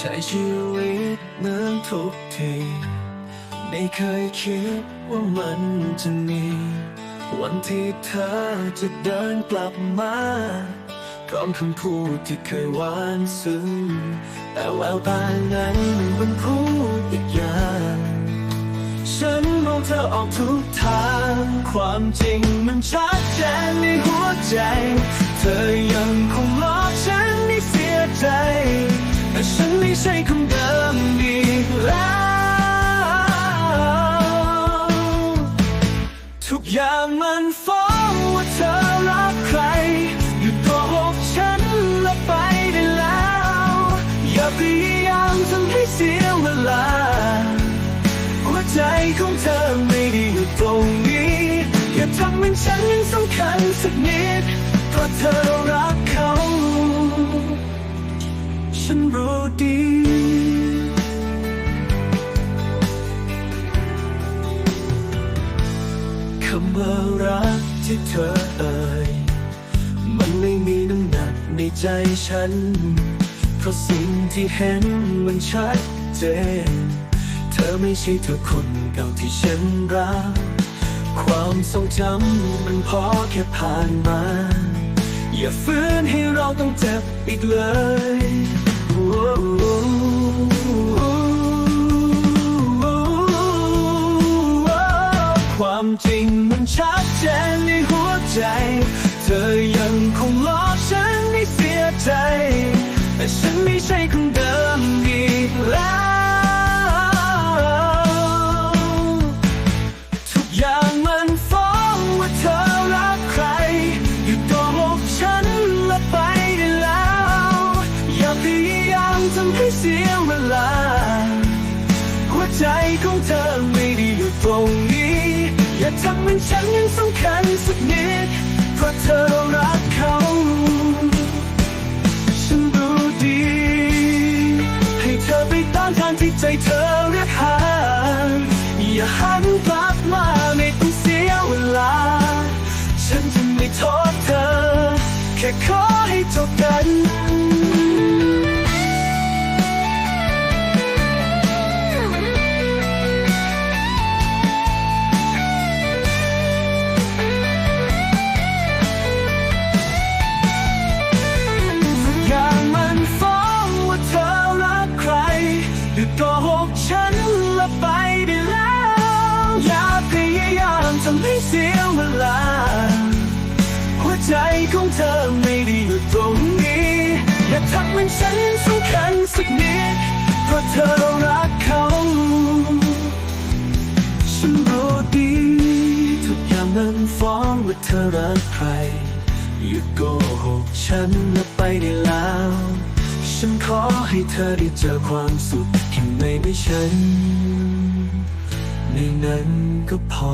ใช้ชีวิตเหมือนทุกที ไม่เคยคิดว่ามันจะมี วันที่เธอจะเดินกลับมาพร้อมคำพูดที่เคยหวานซึ้งแต่แววตานั้นมันพูดอีกอย่างฉันมองเธอออกทุกทาง ความจริงมันชัดเจนในหัวใจ เธอยังคงหลอกฉันให้เสียใจ แต่ฉันไม่ใช่คนเดิมอีกแล้ว ทุกอย่างมันฟ้องว่าเธอรักใคร หยุดโกหกฉันและไปได้แล้ว อย่าพยายามทำให้เสียเวลา หัวใจของเธอไม่ได้อยู่ตรงนี้ อย่าทำให้ฉันยังสำคัญสักนิดเพราะเธอรักำว่ารักที่เธอเอ่ย มันไม่มีน้ำหนักในใจฉัน เพราะสิ่งที่เห็นมันชัดเจน เธอไม่ใช่เธอคนเก่าที่ฉันรัก ความทรงจำมันพอแค่ผ่านมา อย่าฟื้นให้เราต้องเจ็บอีกเลย เธอยังคงหลอฉันให้เสียใจ แต่ฉันไม่ใช่คนเดิมอีกแล้ว ทุกอย่างมันฟ้องว่าเธอรักใครหยุดโกหกฉันละไปได้แล้ว อย่าพยายามทำให้เสียเวลา หัวใจของเธอไม่ได้อยู่ตรงนี้ อย่าทำให้ฉันยังสำคัญสักนิด เพราะเธอรักเขา ฉันรู้ดี ให้เธอไปตามทางที่ใจเธอเรียกหา อย่าหันกลับมาไม่ต้องเสียเวลา ฉันจะไม่โทษเธอ แค่ขอให้จบกัน ทำให้เสียเวลา หัวใจของเธอไม่ได้อยู่ตรงนี้ อย่าทำให้ฉันสำคัญสักนิด เพราะเธอรักเขา ฉันรู้ดีทุกอย่างนั้นฟ้องว่าเธอรักใครหยุดโกหกฉันและไปได้แล้ว ฉันขอให้เธอได้เจอความสุขที่ไม่ไม่ฉันในนั้นก็พอ